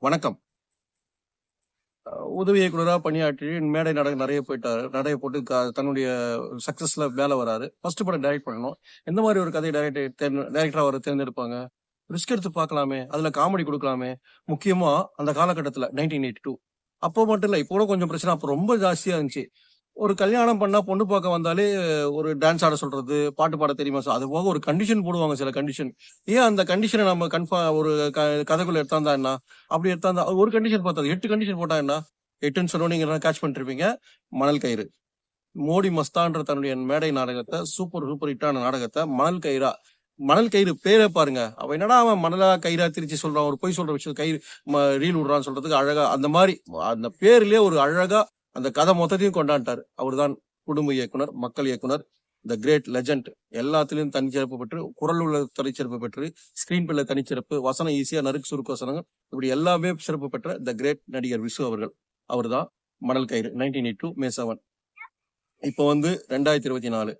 வணக்கம். உதவி இயக்குனராக பணியாற்றி மேடை நாடகம் நிறைய போயிட்டாரு. நிறைய போட்டு க- தன்னுடைய சக்சஸ்ல வேலை வராரு. ஃபர்ஸ்ட் படம் டைரக்ட் பண்ணணும். எந்த மாதிரி ஒரு கதையை டைரக்ட் டைரக்டரா அவர் தேர்ந்தெடுப்பாங்க? ரிஸ்க் எடுத்து பார்க்கலாமே. அதுல காமெடி கொடுக்கலாமே. முக்கியமா அந்த காலகட்டத்தில் நைன்டீன் எயிட்டி டூ அப்போ மட்டும் இல்லை இப்போ கூட கொஞ்சம் பிரச்சனை. அப்போ ரொம்ப ஜாஸ்தியா இருந்துச்சு. ஒரு கல்யாணம் பண்ணா பொண்ணு பார்க்க வந்தாலே ஒரு டான்ஸ் ஆட சொல்றது பாட்டு பாட தெரியுமா சார் அது போக ஒரு கண்டிஷன் போடுவாங்க சில கண்டிஷன் ஏன் அந்த கண்டிஷனை நம்ம கன்ஃபார்ம் ஒரு க- கதைக்குள்ள எடுத்தாந்தா என்ன? அப்படி எடுத்தாந்தா ஒரு கண்டிஷன் பார்த்தா எட்டு கண்டிஷன் போட்டா என்ன? எட்டுன்னு சொன்னோம் நீங்க கேட்ச் பண்ணிருப்பீங்க? மணல் கயிறு. மோடி மஸ்தான்ற தன்னுடைய மேடை நாடகத்தை சூப்பர் சூப்பர் ஹிட்டான நாடகத்தை மணல் கயிறா மணல் கயிறு பேரை பாருங்க. அவன் என்னடா அவன் மணலா கயிறா திருச்சி சொல்றான்? ஒரு பொய் சொல்ற விஷயம் கயிறு ரீல் விடுறான்னு சொல்றதுக்கு அழகா அந்த மாதிரி அந்த பேர்லயே ஒரு அழகா அந்த கதை மொத்தத்தையும் கொண்டாண்டார் அவர்தான் குடும்ப இயக்குனர் மக்கள் இயக்குனர் த கிரேட் லெஜண்ட் எல்லாத்துலேயும் தனிச்சிறப்பு பெற்று குரல் உள்ள தனிச்சிறப்பு பெற்று ஸ்கிரீன் பிள்ளை தனிச்சிறப்பு வசனம் ஈஸியாக நறுக்கு சுருக்கு வசனங்கள் இப்படி எல்லாமே சிறப்பு பெற்ற த கிரேட் நடிகர் விசு அவர்கள். அவர் தான் மணல் கயிறு nineteen eight two May seven இப்போ வந்து ரெண்டாயிரத்தி இருபத்தி நாலு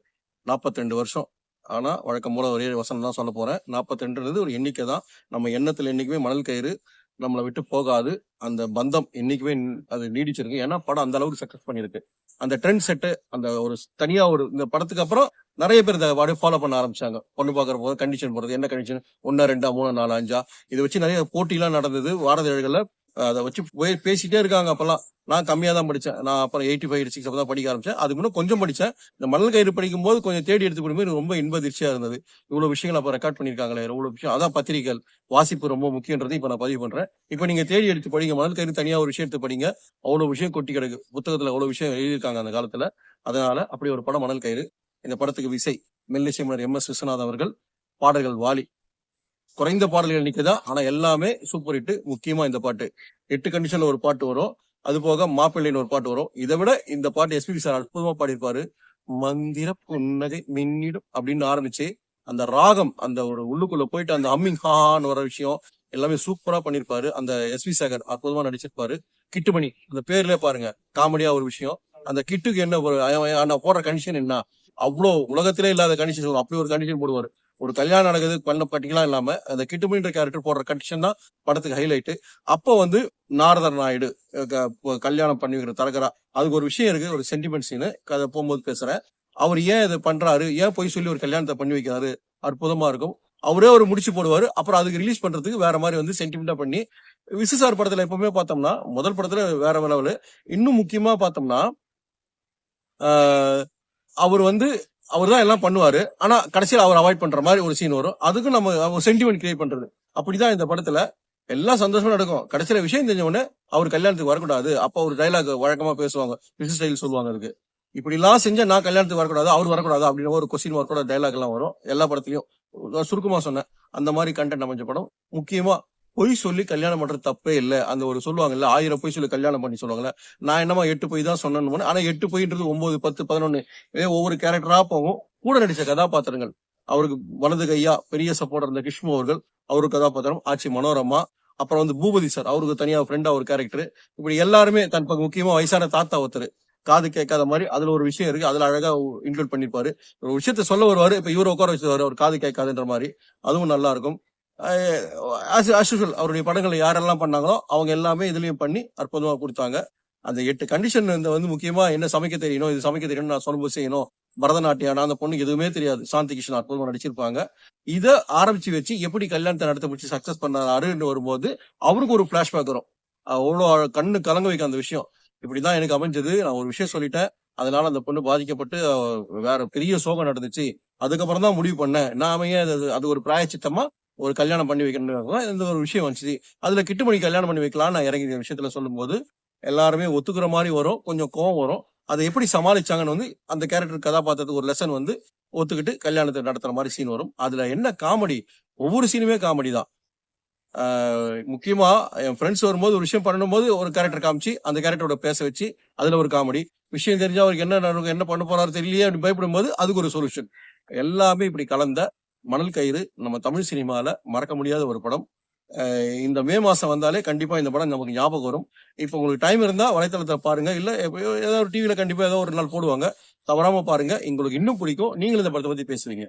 நாற்பத்தி ரெண்டு வருஷம். ஆனால் வழக்கம் போல ஒரே வசனம் தான் சொல்ல போகிறேன் நாற்பத்தி ரெண்டுன்றது ஒரு எண்ணிக்கை தான் நம்ம எண்ணத்தில் என்றைக்குமே மணல் கயிறு நம்மளை விட்டு போகாது. அந்த பந்தம் இன்னைக்குமே அது நீடிச்சிருக்கு. ஏன்னா படம் அந்த அளவுக்கு சக்சஸ் பண்ணியிருக்கு. அந்த ட்ரெண்ட் செட்டு அந்த ஒரு தனியா ஒரு இந்த படத்துக்கு அப்புறம் நிறைய பேர் இதை அப்படியே ஃபாலோ பண்ண ஆரம்பிச்சாங்க. பொண்ணு பார்க்குற போது கண்டிஷன் போடுறது என்ன கண்டிஷன் ஒன்னா ரெண்டா மூணு நாலு அஞ்சா? இதை வச்சு நிறைய போட்டிலாம் நடந்தது. வாரதேழர்கள்ல அதை வச்சு பேசிட்டே இருக்காங்க அப்பெல்லாம். நான் கம்மியாக தான் படித்தேன் நான் அப்புறம் எயிட்டி ஃபைவ் எயிட்டி சிக்ஸ் தான் படிக்க ஆரம்பிச்சேன். அதுக்கு முன்னே கொஞ்சம் படித்தேன் இந்த மணல் கயிறு படிக்கும் போது கொஞ்சம் தேடி எடுத்து படிக்கும்போது எனக்கு ரொம்ப இன்பதிர்ச்சியாக இருந்தது. இவ்வளோ விஷயங்கள் அப்போ ரெக்கார்ட் பண்ணியிருக்காங்களே இவ்வளோ விஷயம். அதான் பத்திரிகைகள். வாசிப்பு ரொம்ப முக்கியன்றது இப்போ நான் பதிவு பண்ணுறேன் இப்போ நீங்கள் தேடி எடுத்து படிங்க. மணல் கயிறு தனியாக ஒரு விஷயம் எடுத்து படிங்க. அவ்வளோ விஷயம் கொட்டி கிடக்கு. புத்தகத்தில் அவ்வளோ விஷயம் எழுதியிருக்காங்க அந்த காலத்தில். அதனால அப்படி ஒரு படம் மணல் கயிறு. இந்த படத்துக்கு விசை. மெல்லிசை மன்னர் எம் எஸ் விஸ்வநாத் அவர்கள் பாடல்கள் வாலி. குறைந்த பாடல்கள் எண்ணிக்கைதான் ஆனா எல்லாமே சூப்பர் ஹிட் முக்கியமா இந்த பாட்டு. எட்டு கண்டிஷன்ல ஒரு பாட்டு வரும். அது போக மாப்பிள்ளைன்னு ஒரு பாட்டு வரும். இதை விட இந்த பாட்டு எஸ்பிபி சார் அற்புதமா பாடியிருப்பாரு. மந்திர புன்னகை மின்னிடும் அப்படின்னு ஆரம்பிச்சு அந்த ராகம் அந்த ஒரு உள்ளுக்குள்ள போயிட்டு அந்த அம்மிங் ஹான்னு வர விஷயம் எல்லாமே சூப்பரா பண்ணிருப்பாரு அந்த எஸ்வி சேகர் அற்புதமா நடிச்சிருப்பாரு. கிட்டுமணி அந்த பேர்லயே பாருங்க. காமெடியா ஒரு விஷயம். அந்த கிட்டுக்கு என்ன ஒரு போடுற கண்டிஷன் என்ன? அவ்வளோ உலகத்திலே இல்லாத கண்டிஷன் அப்படி ஒரு கண்டிஷன் போடுவாரு. ஒரு கல்யாணம் நடக்குது பண்ண பட்டிக்கலாம் இல்லாம அந்த கிட்டுமணின்ற கேரக்டர் போடுற கண்டிஷன் தான் படத்துக்கு ஹைலைட்டு அப்போ வந்து நாரதர் நாயுடு க- கல்யாணம் பண்ணி வைக்கிற தரகரா அதுக்கு ஒரு விஷயம் இருக்கு ஒரு சென்டிமெண்ட் சீனு கதை போகும்போது பேசுறேன். அவர் ஏன் இதை பண்றாரு? ஏன் போய் சொல்லி ஒரு கல்யாணத்தை பண்ணி வைக்கிறாரு? அற்புதமா இருக்கும். அவரே ஒரு முடிச்சு போடுவாரு. அப்புறம் அதுக்கு ரிலீஸ் பண்றதுக்கு வேற மாதிரி வந்து சென்டிமெண்டா பண்ணி விசு சார் படத்துல எப்பவுமே பார்த்தோம்னா முதல் படத்துல வேற லெவலு இன்னும் முக்கியமா பார்த்தோம்னா அவர் வந்து அவர் தான் எல்லாம் பண்ணுவாரு. ஆனா கடைசியில் அவர் அவாய்ட் பண்ற மாதிரி ஒரு சீன் வரும். அதுக்கு நம்ம சென்டிமெண்ட் கிரியேட் பண்றது. அப்படிதான் இந்த படத்துல எல்லாம் சந்தோஷமா நடக்கும். கடைசியில விஷயம் தெரிஞ்சவொடனே அவர் கல்யாணத்துக்கு வரக்கூடாது. அப்ப ஒரு டைலாக் வழக்கமா பேசுவாங்க. விசு ஸ்டைல் சொல்லுவாங்க அதுக்கு. இப்படி எல்லாம் செஞ்சா நான் கல்யாணத்துக்கு வரக்கூடாது அவர் வரக்கூடாது அப்படின்னு ஒரு கொஸ்டின் மார்க்கோட டைலாக் எல்லாம் வரும். எல்லா படத்துலயும் சுருக்கமா சொன்னேன். அந்த மாதிரி கண்டென்ட் அமைஞ்ச படம். முக்கியமா பொய் சொல்லி கல்யாணம் பண்றது தப்பே இல்லை. அந்த ஒரு சொல்லுவாங்கல்ல ஆயிரம் பொய் சொல்லி கல்யாணம் பண்ணி சொல்லுவாங்கல்ல நான் என்னமா எட்டு பொய் தான் சொன்னேன்னு ஆனா எட்டு பொய்ன்றது ஒன்பது பத்து பதினொன்னு ஒவ்வொரு கேரக்டரா போகும். கூட நடிச்ச கதாபாத்திரங்கள். அவருக்கு வலது கையா பெரிய சப்போர்டர் இருந்த கிஷ்மு அவர்கள் அவருக்கு கதாபாத்திரம். ஆட்சி மனோரமா. அப்புறம் வந்து பூபதி சார் அவருக்கு தனியா ஃப்ரெண்டா ஒரு கேரக்டர் இப்படி எல்லாருமே தன் பக்கம் முக்கியமா வயசான தாத்தா ஒருத்தர். காது கேட்காத மாதிரி அதுல ஒரு விஷயம் இருக்கு. அதுல அழகா இன்க்ளூட் பண்ணிருப்பாரு. ஒரு விஷயத்த சொல்ல வருவாரு. இப்ப இவரை உட்கார வச்சிருவாரு. அவர் காது கேட்காதுன்ற மாதிரி. அதுவும் நல்லா இருக்கும். அசுஷல் அவருடைய படங்களை யாரெல்லாம் பண்ணாங்களோ அவங்க எல்லாமே இதுலயும் பண்ணி அற்புதமாக கொடுத்தாங்க. அந்த எட்டு கண்டிஷன் இந்த வந்து முக்கியமா என்ன சமைக்க தெரியணும் இது சமைக்க தெரியணும் நான் சொல்லும்போது செய்யணும். பரதநாட்டியம் அந்த பொண்ணுக்கு எதுவுமே தெரியாது. சாந்தி கிருஷ்ணன் அற்புதமா நடிச்சிருப்பாங்க. இதை ஆரம்பிச்சு வச்சு எப்படி கல்யாணத்தை நடத்த முடிச்சு சக்சஸ் பண்ணாருன்னு வரும்போது அவருக்கு ஒரு பிளாஷ்பேக் வரும். அவ்வளோ கண்ணு கலங்க வைக்க அந்த விஷயம். இப்படிதான் எனக்கு அமைஞ்சது. நான் ஒரு விஷயம் சொல்லிட்டேன். அதனால அந்த பொண்ணு பாதிக்கப்பட்டு வேற பெரிய சோகம் நடந்துச்சு. அதுக்கப்புறம் தான் முடிவு பண்ணேன். நான் ஏன் அது அது ஒரு பிராயச்சித்தமா ஒரு கல்யாணம் பண்ணி வைக்கணும் இந்த ஒரு விஷயம் வந்துச்சு. அதுல கிட்டுமணி கல்யாணம் பண்ணி வைக்கலாம் நான் இறங்கி இந்த விஷயத்துல சொல்லும்போது எல்லாருமே ஒத்துக்கிற மாதிரி வரும் கொஞ்சம் கோவம் வரும். அதை எப்படி சமாளிச்சாங்கன்னு வந்து அந்த கேரக்டர் கதாபாத்திரத்துக்கு ஒரு லெசன் வந்து ஒத்துக்கிட்டு கல்யாணத்தை நடத்துற மாதிரி சீன் வரும். அதுல என்ன காமெடி ஒவ்வொரு சீனுமே காமெடி தான். முக்கியமாக முக்கியமா என் ஃப்ரெண்ட்ஸ் வரும்போது ஒரு விஷயம் பண்ணும்போது ஒரு கேரக்டர் காமிச்சு அந்த கேரக்டரோட பேச வச்சு அதுல ஒரு காமெடி விஷயம் தெரிஞ்சா அவருக்கு என்ன என்ன பண்ண போறாரு தெரியலையே அப்படின்னு பயப்படும் போது அதுக்கு ஒரு சொல்யூஷன் எல்லாமே இப்படி கலந்த மணல் கயிறு நம்ம தமிழ் சினிமாவில் மறக்க முடியாத ஒரு படம். இந்த மே மாசம் வந்தாலே கண்டிப்பா இந்த படம் நமக்கு ஞாபகம் வரும். இப்போ உங்களுக்கு டைம் இருந்தா வலைத்தளத்தை பாருங்க. இல்ல எப்பயோ ஏதோ ஒரு டிவியில் கண்டிப்பா ஏதோ ஒரு நாள் போடுவாங்க. தவறாம பாருங்க. உங்களுக்கு இன்னும் பிடிக்கும். நீங்களும் இந்த படத்தை பத்தி பேசுவீங்க.